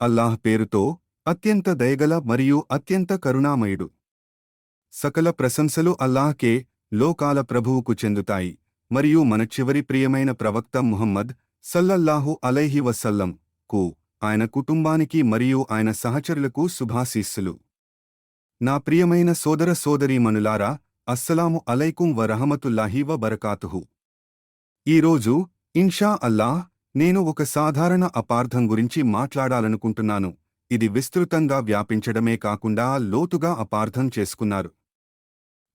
అల్లాహ్ పేరుతో అత్యంత దయగల మరియు అత్యంత కరుణామయుడు. సకల ప్రశంసలు అల్లాహ్కే లోకాల ప్రభువుకు చెందుతాయి మరియు మన చివరి ప్రియమైన ప్రవక్త ముహమ్మద్ సల్లల్లాహు అలైహి వసల్లం కు ఆయన కుటుంబానికి మరియు ఆయన సహచరులకు శుభాశీస్సులు. నా ప్రియమైన సోదర సోదరీమణులారా అస్సలాము అలైకుం వరహమతుల్లాహి వ బరకాతుహు ఈరోజు ఇన్షా అల్లాహ్ నేను ఒక సాధారణ అపార్థం గురించి మాట్లాడాలనుకుంటున్నాను. ఇది విస్తృతంగా వ్యాపించడమే కాకుండా లోతుగా అపార్థం చేసుకున్నారు.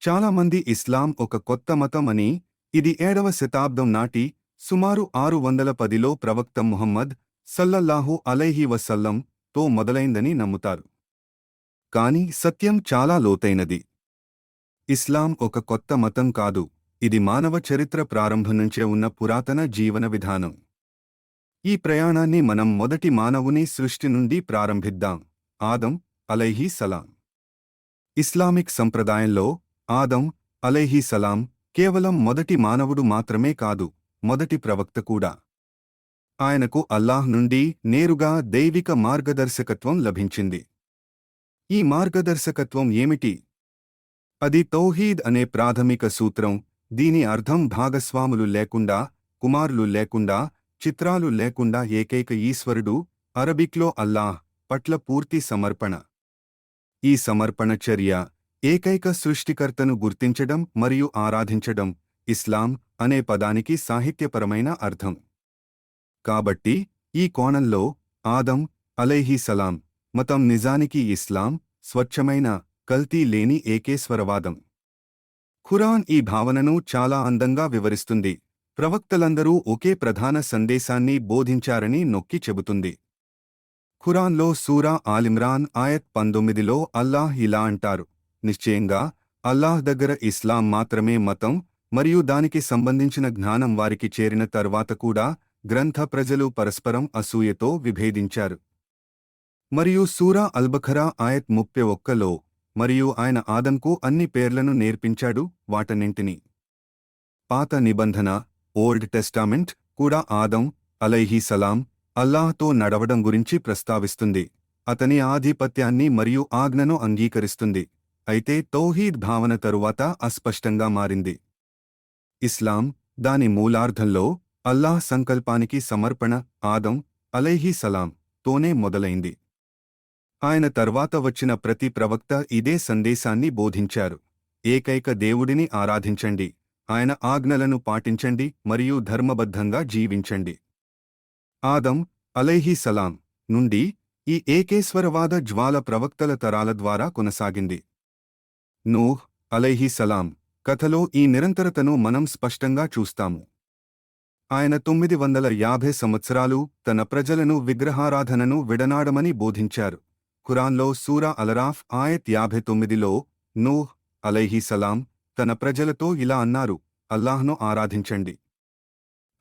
చాలామంది ఇస్లాం ఒక కొత్త మతం అని ఇది ఏడవ శతాబ్దం నాటి సుమారు ఆరు వందల పదిలో ప్రవక్త ముహమ్మద్ సల్లల్లాహు అలైహి వసల్లం తో మొదలైందని నమ్ముతారు. కాని సత్యం చాలా లోతైనది. ఇస్లాం ఒక కొత్త మతం కాదు ఇది మానవ చరిత్ర ప్రారంభం నుంచే ఉన్న పురాతన జీవన విధానం. ఈ ప్రయాణాన్ని మనం మొదటి మానవుని సృష్టి నుండి ప్రారంభిద్దాం. ఆదం అలైహీ సలాం. ఇస్లామిక్ సంప్రదాయంలో ఆదం అలైహీ సలాం కేవలం మొదటి మానవుడు మాత్రమే కాదు మొదటి ప్రవక్త కూడా. ఆయనకు అల్లాహ్ నుండి నేరుగా దైవిక మార్గదర్శకత్వం లభించింది. ఈ మార్గదర్శకత్వం ఏమిటి? అది తౌహీద్ అనే ప్రాథమిక సూత్రం దీని అర్థం భాగస్వాములు లేకుండా కుమారులు లేకుండా చిత్రాలు లేకుండా ఏకైక ఈశ్వరుడు అరబిక్లో అల్లాహ్ పట్ల పూర్తి సమర్పణ. ఈ సమర్పణ చర్య ఏకైక సృష్టికర్తను గుర్తించడం మరియు ఆరాధించడం ఇస్లాం అనే పదానికి సాహిత్యపరమైన అర్థం. కాబట్టి ఈ కోణంలో ఆదం అలైహీ సలాం మతం నిజానికి ఇస్లాం స్వచ్ఛమైన కల్తీ లేని ఏకేశ్వరవాదం. ఖురాన్ ఈ భావనను చాలా అందంగా వివరిస్తుంది. ప్రవక్తలందరూ ఒకే ప్రధాన సందేశాన్ని బోధించారని నొక్కి చెబుతుంది. ఖురాన్లో సూరా ఆలిమ్రాన్ ఆయత్ పంతొమ్మిదిలో అల్లాహ్ ఇలా అంటారు. నిశ్చయంగా అల్లాహ్ దగ్గర ఇస్లాం మాత్రమే మతం మరియు దానికి సంబంధించిన జ్ఞానం వారికి చేరిన తర్వాత కూడా గ్రంథ ప్రజలు పరస్పరం అసూయతో విభేదించారు. మరియు సూరా అల్బఖరా ఆయత్ ముప్పై ఒక్కలో మరియు ఆయన ఆదంకు అన్ని పేర్లను నేర్పించాడు వాటన్నింటినీ. పాత నిబంధన ఓల్డ్ టెస్టామెంట్ కూడా ఆదం అలైహీ సలాం అల్లాహ్తో నడవడం గురించి ప్రస్తావిస్తుంది. అతని ఆధిపత్యాన్ని మరియు ఆజ్ఞను అంగీకరిస్తుంది. అయితే తౌహీద్ భావన తరువాత అస్పష్టంగా మారింది. ఇస్లాం దాని మూలార్థంలో అల్లాహ్ సంకల్పానికి సమర్పణ ఆదం అలైహీ సలాం తోనే మొదలైంది. ఆయన తర్వాత వచ్చిన ప్రతి ప్రవక్త ఇదే సందేశాన్ని బోధించారు. ఏకైక దేవుడిని ఆరాధించండి. ఆయన ఆజ్ఞలను పాటించండి మరియు ధర్మబద్ధంగా జీవించండి. ఆదం అలైహీ సలాం నుండి ఈ ఏకేశ్వరవాద జ్వాల ప్రవక్తల తరాల ద్వారా కొనసాగింది. నూహ్ అలైహీ సలాం కథలో ఈ నిరంతరతను మనం స్పష్టంగా చూస్తాము. ఆయన తొమ్మిది వందల యాభై సంవత్సరాలు తన ప్రజలను విగ్రహారాధనను విడనాడమని బోధించారు. ఖురాన్లో సూరా అలరాఫ్ ఆయత్ యాభై తొమ్మిదిలో నూహ్ అలైహీ సలాం తన ప్రజలతో ఇలా అన్నారు అల్లాహ్ను ఆరాధించండి.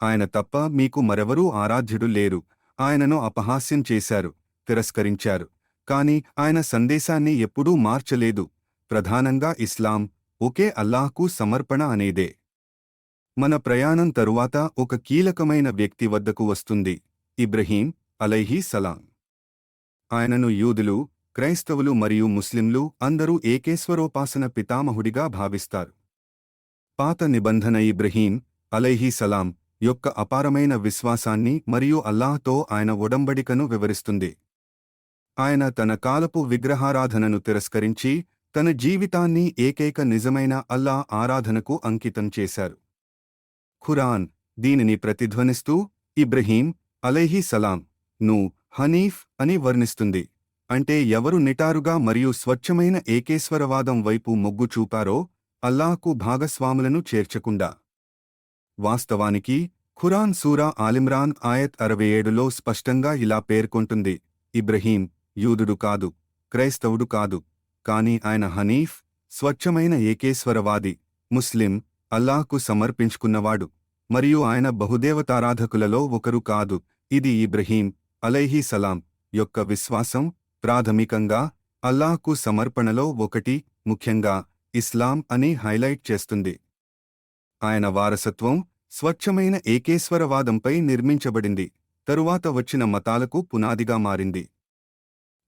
ఆయన తప్ప మీకు మరెవరూ ఆరాధ్యుడు లేరు. ఆయనను అపహాస్యం చేశారు తిరస్కరించారు. కాని ఆయన సందేశాన్ని ఎప్పుడూ మార్చలేదు. ప్రధానంగా ఇస్లాం ఒకే అల్లాహ్కు సమర్పణ అనేదే. మన ప్రయాణం తరువాత ఒక కీలకమైన వ్యక్తి వద్దకు వస్తుంది ఇబ్రహీం అలైహీ సలాం. ఆయనను యూదులు క్రైస్తవులు మరియు ముస్లింలు అందరూ ఏకేశ్వరోపాసన పితామహుడిగా భావిస్తారు. పాత నిబంధన ఇబ్రహీం అలైహీ సలాం యొక్క అపారమైన విశ్వాసాన్ని మరియు అల్లాహ్తో ఆయన ఒడంబడికను వివరిస్తుంది. ఆయన తన కాలపు విగ్రహారాధనను తిరస్కరించి తన జీవితాన్ని ఏకైక నిజమైన అల్లా ఆరాధనకు అంకితం చేశారు. ఖురాన్ దీనిని ప్రతిధ్వనిస్తూ ఇబ్రహీం అలైహీ సలాం ను హనీఫ్ అని వర్ణిస్తుంది. అంటే ఎవరు నిటారుగా మరియు స్వచ్ఛమైన ఏకేశ్వరవాదం వైపు మొగ్గు చూపారో అల్లాహకు భాగస్వాములను చేర్చకుండా. వాస్తవానికి ఖురాన్ సూరా ఆలిమ్రాన్ ఆయత్ అరవై ఏడులో స్పష్టంగా ఇలా పేర్కొంటుంది ఇబ్రహీం యూదుడు కాదు క్రైస్తవుడు కాదు కాని ఆయన హనీఫ్ స్వచ్ఛమైన ఏకేశ్వరవాది ముస్లిం అల్లాహ్కు సమర్పించుకున్నవాడు మరియు ఆయన బహుదేవతారాధకులలో ఒకరు కాదు ఇది ఇబ్రహీం అలైహీ సలాం యొక్క విశ్వాసం ప్రాథమికంగా అల్లాహ్కు సమర్పణలో ఒకటి ముఖ్యంగా ఇస్లాం అని హైలైట్ చేస్తుంది. ఆయన వారసత్వం స్వచ్ఛమైన ఏకేశ్వరవాదంపై నిర్మించబడింది తరువాత వచ్చిన మతాలకు పునాదిగా మారింది.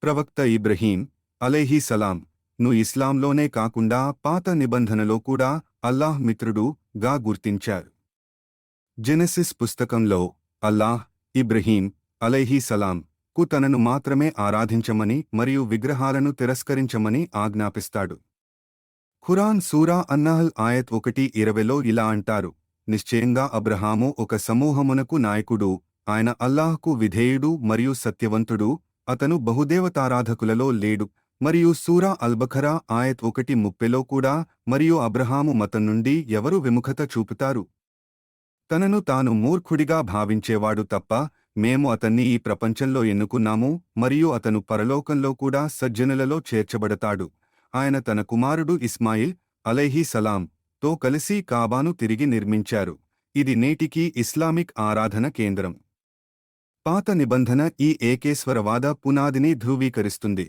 ప్రవక్త ఇబ్రహీం అలైహీ సలాం ను ఇస్లాంలోనే కాకుండా పాత నిబంధనలో కూడా అల్లాహ్ మిత్రుడు గా గుర్తించారు. జెనెసిస్ పుస్తకంలో అల్లాహ్ ఇబ్రహీం అలైహీ సలాం కు తనను మాత్రమే ఆరాధించమని మరియు విగ్రహాలను తిరస్కరించమని ఆజ్ఞాపిస్తాడు. ఖురాన్ సూరా అన్నహల్ ఆయత్ ఒకటి ఇరవైలో ఇలా అంటారు నిశ్చయంగా అబ్రహాము ఒక సమూహమునకు నాయకుడు ఆయన అల్లాహ్కు విధేయుడు మరియు సత్యవంతుడు అతను బహుదేవతారాధకులలో లేడు మరియు సూరా అల్బఖరా ఆయత్ ఒకటి ముప్పెలో కూడా మరియు అబ్రహాము మతం నుండి ఎవరు విముఖత చూపుతారు? తనను తాను మూర్ఖుడిగా భావించేవాడు తప్ప మేము అతన్ని ఈ ప్రపంచంలో ఎన్నుకున్నాము మరియు అతను పరలోకంలో కూడా సజ్జనులలో చేర్చబడతాడు. ఆయన తన కుమారుడు ఇస్మాయిల్ అలైహీ సలాం తో కలిసి కాబాను తిరిగి నిర్మించారు. ఇది నేటికీ ఇస్లామిక్ ఆరాధన కేంద్రం. పాత నిబంధన ఈ ఏకేశ్వరవాద పునాదిని ధృవీకరిస్తుంది.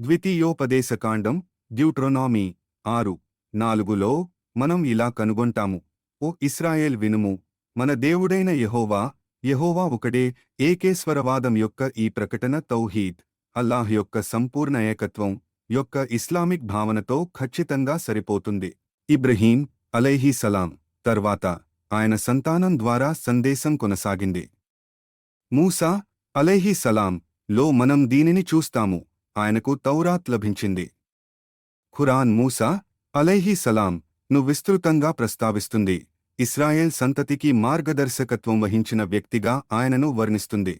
ద్వితీయోపదేశకాండం డ్యూట్రోనామీ ఆరు నాలుగులో మనం ఇలా కనుగొంటాము. ఓ ఇస్రాయేల్ వినుము మన దేవుడైన యెహోవా యెహోవా ఒకడే ఏకేశ్వరవాదం యొక్క ఈ ప్రకటన తౌహీద్. అల్లాహ్ యొక్క సంపూర్ణ ఏకత్వం యొక్క ఇస్లామిక్ భావనతో ఖచ్చితంగా సరిపోతుంది. ఇబ్రహీం అలైహీ సలాం తర్వాత ఆయన సంతానం ద్వారా సందేశం కొనసాగింది. మూసా అలైహీ సలాం లో మనం దీనిని చూస్తాము. ఆయనకు తౌరాత్ లభించింది. ఖురాన్ మూసా అలైహీ సలాం ను విస్తృతంగా ప్రస్తావిస్తుంది. ఇస్రాయెల్ సంతతికి మార్గదర్శకత్వం వహించిన వ్యక్తిగా ఆయనను వర్ణిస్తుంది.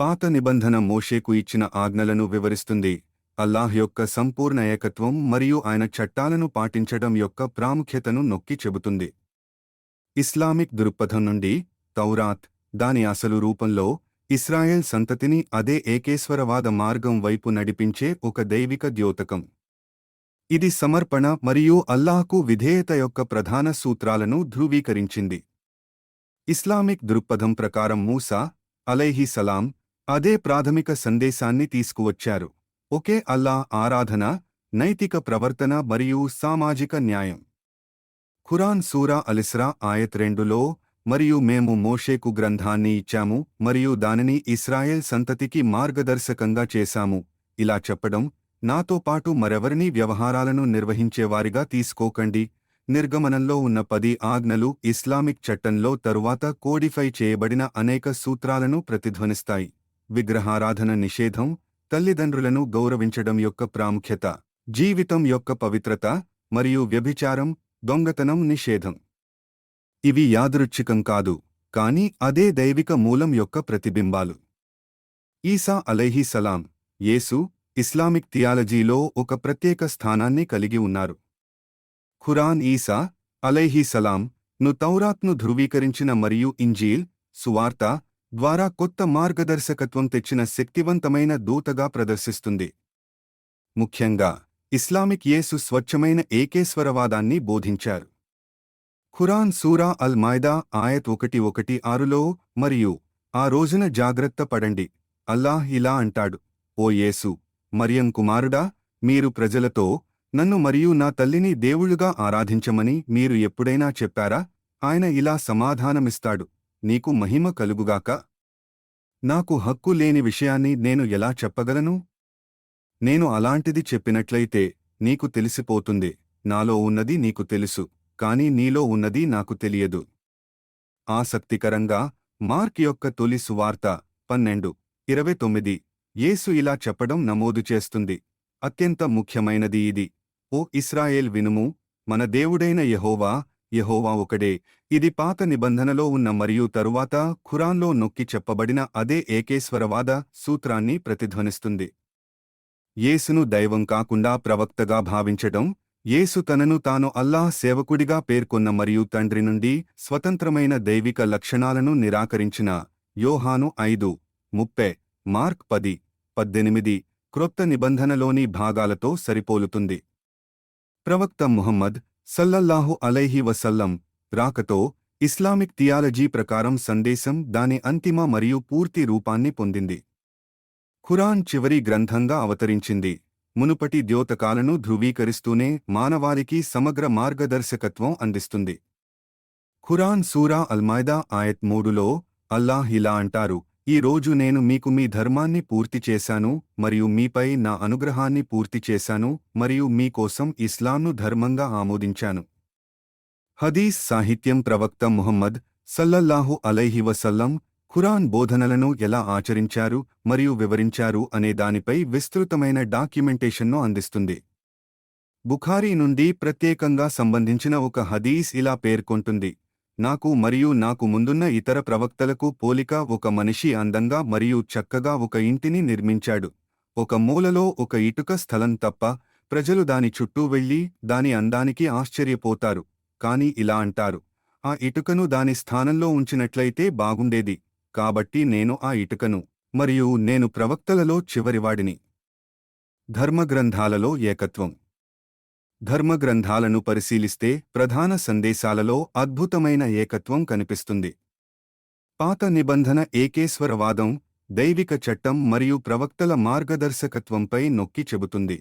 పాత నిబంధన మోషేకు ఇచ్చిన ఆజ్ఞలను వివరిస్తుంది. అల్లాహ్ యొక్క సంపూర్ణ ఏకత్వం మరియు ఆయన చట్టాలను పాటించడం యొక్క ప్రాముఖ్యతను నొక్కి చెబుతుంది. ఇస్లామిక్ దృక్పథం నుండి తౌరాత్ దాని అసలు రూపంలో ఇస్రాయెల్ సంతతిని అదే ఏకేశ్వరవాద మార్గం వైపు నడిపించే ఒక దైవిక ద్యోతకం. ఇది సమర్పణ మరియు అల్లాహకు విధేయత యొక్క ప్రధాన సూత్రాలను ధృవీకరించింది. ఇస్లామిక్ దృక్పథం ప్రకారం మూసా అలైహి సలాం అదే ప్రాథమిక సందేశాన్ని తీసుకువచ్చారు. ఒకే అల్లా ఆరాధన నైతిక ప్రవర్తన మరియు సామాజిక న్యాయం. ఖురాన్ సూరా అలిస్రా ఆయత్ రెండులో మరియు మేము మోషేకు గ్రంథాన్ని ఇచ్చాము మరియు దానిని ఇస్రాయెల్ సంతతికి మార్గదర్శకంగా చేశాము. ఇలా చెప్పడం నాతో పాటు మరెవరినీ వ్యవహారాలను నిర్వహించేవారిగా తీసుకోకండి. నిర్గమనంలో ఉన్న పది ఆజ్ఞలు ఇస్లామిక్ చట్టంలో తరువాత కోడిఫై చేయబడిన అనేక సూత్రాలను ప్రతిధ్వనిస్తాయి. విగ్రహారాధన నిషేధం తల్లిదండ్రులను గౌరవించడం యొక్క ప్రాముఖ్యత జీవితం యొక్క పవిత్రత మరియు వ్యభిచారం దొంగతనం నిషేధం. ఇవి యాదృచ్ఛికం కాదు కాని అదే దైవిక మూలం యొక్క ప్రతిబింబాలు. ఈసా అలైహీ సలాం యేసు ఇస్లామిక్ థియాలజీలో ఒక ప్రత్యేక స్థానాన్ని కలిగి ఉన్నారు. ఖురాన్ ఈసా అలైహీ సలాం ను తౌరాత్ను ధృవీకరించిన మరియు ఇంజీల్ సువార్త ద్వారా కొత్త మార్గదర్శకత్వం తెచ్చిన శక్తివంతమైన దూతగా ప్రదర్శిస్తుంది. ముఖ్యంగా ఇస్లామిక్ యేసు స్వచ్ఛమైన ఏకేశ్వరవాదాన్ని బోధించారు. ఖురాన్ సూరా అల్ మాయ్దా ఆయత్ ఒకటి ఒకటి ఆరులో మరియు ఆ రోజున జాగ్రత్త పడండి అల్లాహ్ ఇలా అంటాడు ఓ యేసు మరియం కుమారుడా మీరు ప్రజలతో నన్ను మరియు నా తల్లిని దేవుళ్ళుగా ఆరాధించమని మీరు ఎప్పుడైనా చెప్పారా? ఆయన ఇలా సమాధానమిస్తాడు నీకు మహిమ కలుగుగాక. నాకు హక్కు లేని విషయాన్ని నేను ఎలా చెప్పగలను? నేను అలాంటిది చెప్పినట్లయితే నీకు తెలిసిపోతుంది నాలో ఉన్నది నీకు తెలుసు కాని నీలో ఉన్నది నాకు తెలియదు. ఆసక్తికరంగా మార్క్ యొక్క తొలి సువార్త పన్నెండు ఇరవై తొమ్మిది. యేసు ఇలా చెప్పడం నమోదు చేస్తుంది. అత్యంత ముఖ్యమైనది ఇది. ఓ ఇస్రాయేల్ వినుము మన దేవుడైన యెహోవా యెహోవా ఒకడే. ఇది పాత నిబంధనలో ఉన్న మరియు తరువాత ఖురాన్లో నొక్కి చెప్పబడిన అదే ఏకేశ్వరవాద సూత్రాన్ని ప్రతిధ్వనిస్తుంది. యేసును దైవం కాకుండా ప్రవక్తగా భావించటం యేసు తనను తాను అల్లాహ్ సేవకుడిగా పేర్కొన్న మరియు తండ్రి నుండి స్వతంత్రమైన దైవిక లక్షణాలను నిరాకరించిన యోహాను ఐదు ముప్పై మార్క్ పది. పద్దెనిమిది క్రొత్త నిబంధనలోని భాగాలతో సరిపోలుతుంది. ప్రవక్త ముహమ్మద్ సల్లల్లాహు అలైహి వసల్లం రాకతో ఇస్లామిక్ థియాలజీ ప్రకారం సందేశం దాని అంతిమ మరియు పూర్తి రూపాన్ని పొందింది. ఖురాన్ చివరి గ్రంథంగా అవతరించింది. మునుపటి ద్యోతకాలను ధృవీకరిస్తూనే మానవాళికి సమగ్ర మార్గదర్శకత్వం అందిస్తుంది. ఖురాన్ సూరా అల్మాయిదా ఆయత్ మూడులో అల్లాహ్ ఇలా అంటారు ఈ రోజు నేను మీకు మీ ధర్మాన్ని పూర్తి చేశాను మరియు మీపై నా అనుగ్రహాన్ని పూర్తి చేశాను మరియు మీకోసం ఇస్లాంను ధర్మంగా ఆమోదించాను. హదీస్ సాహిత్యం ప్రవక్త ముహమ్మద్ సల్లల్లాహు అలైహి వసల్లం ఖురాన్ బోధనలను ఎలా ఆచరించారు మరియు వివరించారు అనే దానిపై విస్తృతమైన డాక్యుమెంటేషన్ను అందిస్తుంది. బుఖారీ నుండి ప్రత్యేకంగా సంబంధించిన ఒక హదీస్ ఇలా పేర్కొంటుంది. నాకు మరియు నాకు ముందున్న ఇతర ప్రవక్తలకు పోలిక ఒక మనిషి అందంగా మరియు చక్కగా ఒక ఇంటిని నిర్మించాడు. ఒక మూలలో ఒక ఇటుక స్థలం తప్ప ప్రజలు దాని చుట్టూ వెళ్ళి దాని అందానికి ఆశ్చర్యపోతారు. కాని ఇలా అంటారు ఆ ఇటుకను దాని స్థానంలో ఉంచినట్లయితే బాగుండేది. కాబట్టి నేను ఆ ఇటుకను మరియు నేను ప్రవక్తలలో చివరివాడిని. ధర్మగ్రంథాలలో ఏకత్వం ధర్మగ్రంథాలను పరిశీలిస్తే ప్రధాన సందేశాలలో అద్భుతమైన ఏకత్వం కనిపిస్తుంది. పాత నిబంధన ఏకేశ్వరవాదం దైవిక చట్టం మరియు ప్రవక్తల మార్గదర్శకత్వంపై నొక్కి చెబుతుంది.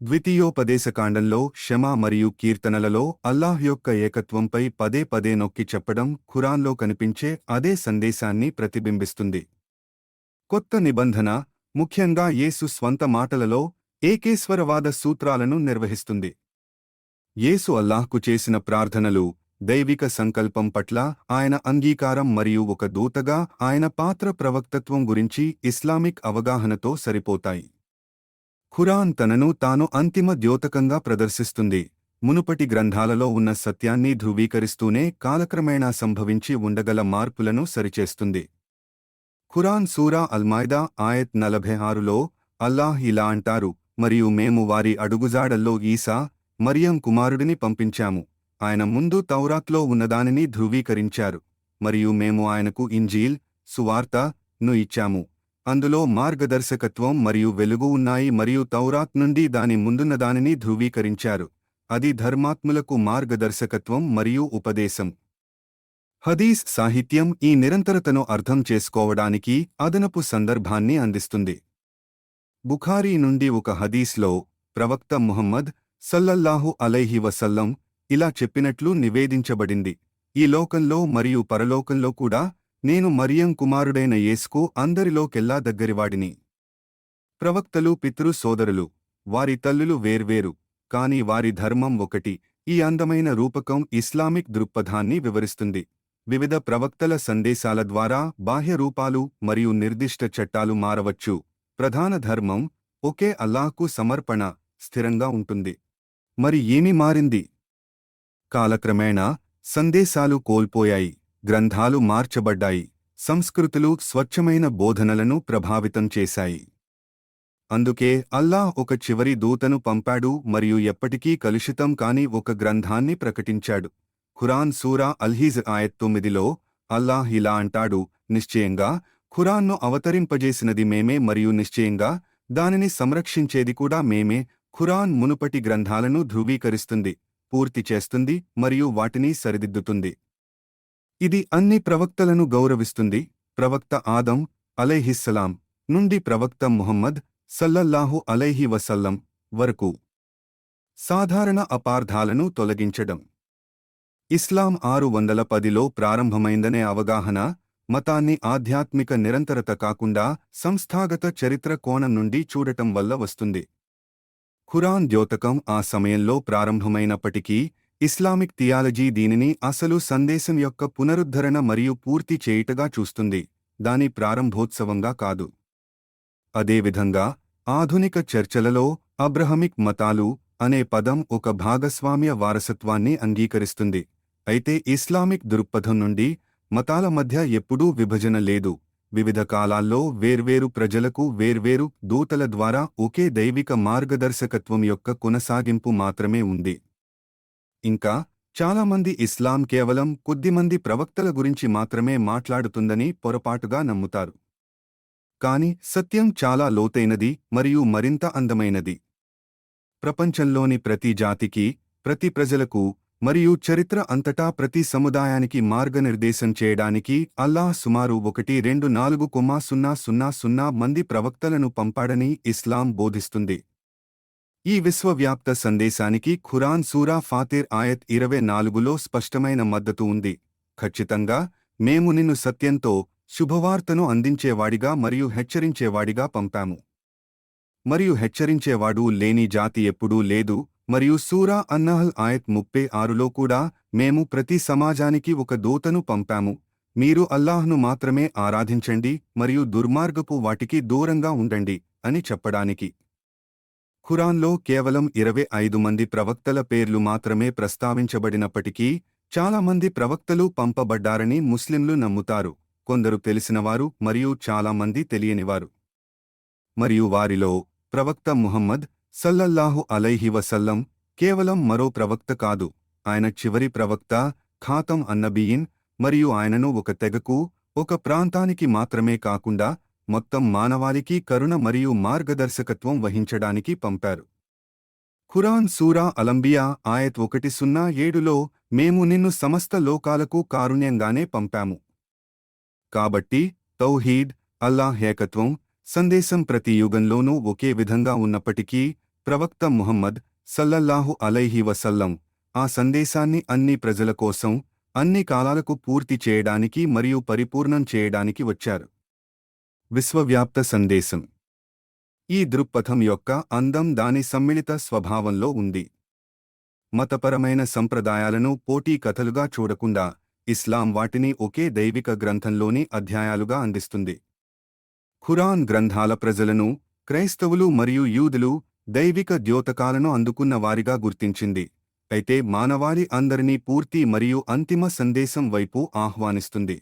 ద్వితీయోపదేశకాండంలో క్షమ మరియు కీర్తనలలో అల్లాహ్ యొక్క ఏకత్వంపై పదే పదే నొక్కి చెప్పడం ఖురాన్లో కనిపించే అదే సందేశాన్ని ప్రతిబింబిస్తుంది. కొత్త నిబంధన ముఖ్యంగా యేసు స్వంత మాటలలో ఏకేశ్వరవాద సూత్రాలను నిర్వహిస్తుంది. యేసు అల్లాహ్కు చేసిన ప్రార్థనలు దైవిక సంకల్పం పట్ల ఆయన అంగీకారం మరియు ఒక దూతగా ఆయన పాత్ర ప్రవక్తత్వం గురించి ఇస్లామిక్ అవగాహనతో సరిపోతాయి. ఖురాన్ తనను తాను అంతిమ ద్యోతకంగా ప్రదర్శిస్తుంది. మునుపటి గ్రంథాలలో ఉన్న సత్యాన్ని ధృవీకరిస్తూనే కాలక్రమేణా సంభవించి ఉండగల మార్పులను సరిచేస్తుంది. ఖురాన్ సూరా అల్మాయిదా ఆయత్ నలభై ఆరులో అల్లాహ్ ఇలా అంటారు మరియు మేము వారి అడుగుజాడల్లో ఈసా మరియం కుమారుడిని పంపించాము. ఆయన ముందు తౌరాత్లో ఉన్నదానిని ధృవీకరించారు. మరియు మేము ఆయనకు ఇంజీల్ సువార్త ను ఇచ్చాము. అందులో మార్గదర్శకత్వం మరియు వెలుగు ఉన్నాయి మరియు తౌరాత్ నుండి దాని ముందున్న దానిని ధృవీకరించారు. అది ధర్మాత్ములకు మార్గదర్శకత్వం మరియు ఉపదేశం. హదీస్ సాహిత్యం ఈ నిరంతరతను అర్థం చేసుకోవడానికి అదనపు సందర్భాన్ని అందిస్తుంది. బుఖారీ నుండి ఒక హదీస్లో ప్రవక్త ముహమ్మద్ సల్లల్లాహు అలైహి వసల్లం ఇలా చెప్పినట్లు నివేదించబడింది. ఈ లోకంలో మరియు పరలోకంలో కూడా నేను మరియం కుమారుడైన యేసుకు అందరిలోకెల్లా దగ్గరివాడిని. ప్రవక్తలు పితృ సోదరులు వారి తల్లులు వేర్వేరు కాని వారి ధర్మం ఒకటి. ఈ అందమైన రూపకం ఇస్లామిక్ దృక్పథాన్ని వివరిస్తుంది. వివిధ ప్రవక్తల సందేశాల ద్వారా బాహ్య రూపాలు మరియు నిర్దిష్ట చట్టాలు మారవచ్చు. ప్రధాన ధర్మం ఒకే అల్లాహ్కు సమర్పణ స్థిరంగా ఉంటుంది. మరి ఏమి మారింది? కాలక్రమేణా సందేశాలు కోల్పోయాయి గ్రంథాలు మార్చబడ్డాయి సంస్కృతులు స్వచ్ఛమైన బోధనలను ప్రభావితం చేశాయి. అందుకే అల్లాహ్ ఒక చివరి దూతను పంపాడు మరియు ఎప్పటికీ కలుషితం కాని ఒక గ్రంథాన్ని ప్రకటించాడు. ఖురాన్ సూరా అల్హీజ్ ఆయత్ తొమ్మిదిలో అల్లాహ్ ఇలా అంటాడు నిశ్చయంగా ఖురాన్ను అవతరింపజేసినది మేమే మరియు నిశ్చయంగా దానిని సంరక్షించేది కూడా మేమే. ఖురాన్ మునుపటి గ్రంథాలను ధృవీకరిస్తుంది పూర్తి చేస్తుంది మరియు వాటిని సరిదిద్దుతుంది. ఇది అన్ని ప్రవక్తలను గౌరవిస్తుంది. ప్రవక్త ఆదం అలైహిస్సలాం నుండి ప్రవక్త ముహమ్మద్ సల్లల్లాహు అలైహి వసల్లం వరకు సాధారణ అపార్థాలను తొలగించడం. ఇస్లాం ఆరు వందల పదిలో ప్రారంభమైందనే అవగాహన మతాన్ని ఆధ్యాత్మిక నిరంతరత కాకుండా సంస్థాగత చరిత్ర కోణం నుండి చూడటం వల్ల వస్తుంది. ఖురాన్ ద్యోతకం ఆ సమయంలో ప్రారంభమైనప్పటికీ ఇస్లామిక్ థియాలజీ దీనిని అసలు సందేశం యొక్క పునరుద్ధరణ మరియు పూర్తి చేయుటగా చూస్తుంది. దాని ప్రారంభోత్సవంగా కాదు. అదేవిధంగా ఆధునిక చర్చలలో అబ్రహమిక్ మతాలు అనే పదం ఒక భాగస్వామ్య వారసత్వాన్ని అంగీకరిస్తుంది. అయితే ఇస్లామిక్ దృక్పథం నుండి మతాల మధ్య ఎప్పుడూ విభజన లేదు. వివిధ కాలాల్లో వేర్వేరు ప్రజలకు వేర్వేరు దూతల ద్వారా ఒకే దైవిక మార్గదర్శకత్వం యొక్క కొనసాగింపు మాత్రమే ఉంది. ఇంకా చాలామంది ఇస్లాం కేవలం కొద్దిమంది ప్రవక్తల గురించి మాత్రమే మాట్లాడుతుందని పొరపాటుగా నమ్ముతారు. కాని సత్యం చాలా లోతైనది మరియు మరింత అందమైనది. ప్రపంచంలోని ప్రతి జాతికి ప్రతి ప్రజలకు మరియు చరిత్ర అంతటా ప్రతి సముదాయానికి మార్గనిర్దేశం చేయడానికి అల్లాహ్ సుమారు ఒకటి రెండు నాలుగు కొమ్మా సున్నా సున్నా సున్నా మంది ప్రవక్తలను పంపాడని ఇస్లాం బోధిస్తుంది. ఈ విశ్వవ్యాప్త సందేశానికి ఖురాన్ సూరా ఫాతిర్ ఆయత్ ఇరవై నాలుగులో స్పష్టమైన మద్దతు ఉంది. ఖచ్చితంగా మేము నిన్ను సత్యంతో శుభవార్తను అందించేవాడిగా మరియు హెచ్చరించేవాడిగా పంపాము. మరియు హెచ్చరించేవాడు లేని జాతి ఎప్పుడూ లేదు మరియు సూరా అన్నహల్ ఆయత్ ముప్పై ఆరులో కూడా మేము ప్రతి సమాజానికి ఒక దూతను పంపాము. మీరు అల్లాహ్ను మాత్రమే ఆరాధించండి మరియు దుర్మార్గపు వాటికి దూరంగా ఉండండి అని చెప్పడానికి. ఖురాన్లో కేవలం ఇరవై ఐదు మంది ప్రవక్తల పేర్లు మాత్రమే ప్రస్తావించబడినప్పటికీ చాలామంది ప్రవక్తలు పంపబడ్డారని ముస్లింలు నమ్ముతారు. కొందరు తెలిసినవారు మరియు చాలామంది తెలియనివారు. మరియు వారిలో ప్రవక్త ముహమ్మద్ సల్లల్లాహు అలైహి వసల్లం కేవలం మరో ప్రవక్త కాదు. ఆయన చివరి ప్రవక్త ఖాతం అన్నబీయిన్ మరియు ఆయనను ఒక తెగకు ఒక ప్రాంతానికి మాత్రమే కాకుండా మొత్తం మానవాళికి కరుణ మరియు మార్గదర్శకత్వం వహించడానికి పంపారు. ఖురాన్ సూరా అలంబియా ఆయత్ ఒకటి సున్నా ఏడులో మేము నిన్ను సమస్త లోకాలకు కారుణ్యంగానే పంపాము. కాబట్టి తౌహీద్ అల్లాహ్ ఏకత్వం సందేశం ప్రతి యుగంలోనూ ఒకే విధంగా ఉన్నప్పటికీ ప్రవక్త ముహమ్మద్ సల్లల్లాహు అలైహి వసల్లం ఆ సందేశాన్ని అన్ని ప్రజల కోసం అన్ని కాలాలకు పూర్తి చేయడానికి మరియు పరిపూర్ణం చేయడానికి వచ్చారు. విశ్వవ్యాప్త సందేశం. ఈ దృక్పథం యొక్క అందం దాని సమ్మిళిత స్వభావంలో ఉంది. మతపరమైన సంప్రదాయాలను పోటీ కథలుగా చూడకుండా ఇస్లాం వాటిని ఒకే దైవిక గ్రంథంలోని అధ్యాయాలుగా అందిస్తుంది. ఖురాన్ గ్రంథాల ప్రజలను క్రైస్తవులు మరియు యూదులు దైవిక ద్యోతకాలను అందుకున్న వారిగా గుర్తించింది. అయితే మానవాళి అందరినీ పూర్తి మరియు అంతిమ సందేశం వైపు ఆహ్వానిస్తుంది.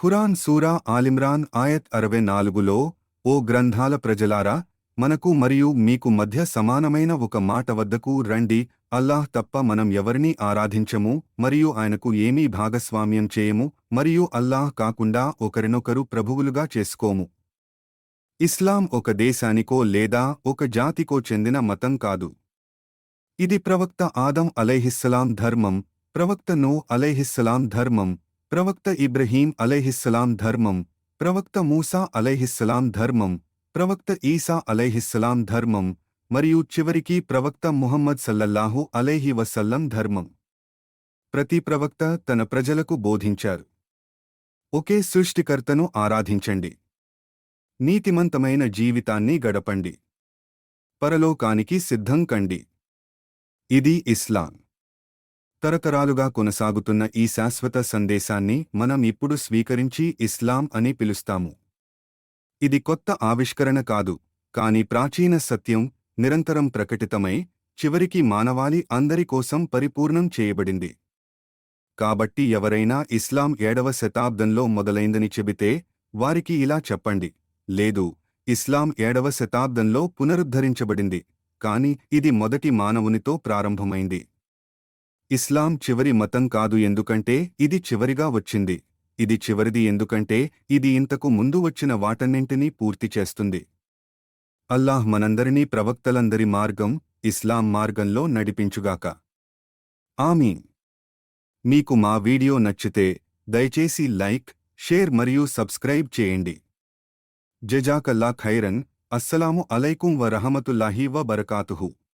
ఖురాన్ సూరా ఆలిమ్రాన్ ఆయత్ అరవై నాలుగులో ఓ గ్రంథాల ప్రజలారా మనకు మరియు మీకు మధ్య సమానమైన ఒక మాట వద్దకు రండి. అల్లాహ్ తప్ప మనం ఎవరినీ ఆరాధించము మరియు ఆయనకు ఏమీ భాగస్వామ్యం చేయము మరియు అల్లాహ్ కాకుండా ఒకరినొకరు ప్రభువులుగా చేసుకోము. ఇస్లాం ఒక దేశానికో లేదా ఒక జాతికో చెందిన మతం కాదు. ఇది ప్రవక్త ఆదం అలైహిస్సలాం ధర్మం ప్రవక్త నో అలైహిస్సలాం ధర్మం ప్రవక్త ఇబ్రహీం అలైహిస్సలాం ధర్మం ప్రవక్త మూసా అలైహిస్సలాం ధర్మం ప్రవక్త ఈసా అలైహిస్సలాం ధర్మం మరియు చివరికి ప్రవక్త ముహమ్మద్ సల్లల్లాహు అలైహి వసల్లం ధర్మం. ప్రతి ప్రవక్త తన ప్రజలకు బోధించారు. ఒకే సృష్టికర్తను ఆరాధించండి. నీతిమంతమైన జీవితాన్ని గడపండి. పరలోకానికి సిద్ధం కండి. ఇది ఇస్లాం. తరతరాలుగా కొనసాగుతున్న ఈ శాశ్వత సందేశాన్ని మనం ఇప్పుడు స్వీకరించి ఇస్లాం అని పిలుస్తాము. ఇది కొత్త ఆవిష్కరణ కాదు కాని ప్రాచీన సత్యం నిరంతరం ప్రకటితమై చివరికి మానవాళి అందరి కోసం పరిపూర్ణం చేయబడింది. కాబట్టి ఎవరైనా ఇస్లాం ఏడవ శతాబ్దంలో మొదలైందని చెబితే వారికి ఇలా చెప్పండి. లేదు ఇస్లాం ఏడవ శతాబ్దంలో పునరుద్ధరించబడింది కాని ఇది మొదటి మానవునితో ప్రారంభమైంది. ఇస్లాం చివరి మతం కాదు ఎందుకంటే ఇది చివరిగా వచ్చింది ఇది చివరిది ఎందుకంటే ఇది ఇంతకు ముందు వచ్చిన వాటన్నింటినీ పూర్తి చేస్తుంది. అల్లాహ్ మనందరినీ ప్రవక్తలందరి మార్గం ఇస్లాం మార్గంలో నడిపించుగాక. ఆమీ మీకు మా వీడియో నచ్చితే దయచేసి లైక్ షేర్ మరియు సబ్స్క్రైబ్ చేయండి. జజాకల్లా ఖైరన్ అస్సలాము అలైకుం వ రహమతుల్లాహి వ బరకాతుహు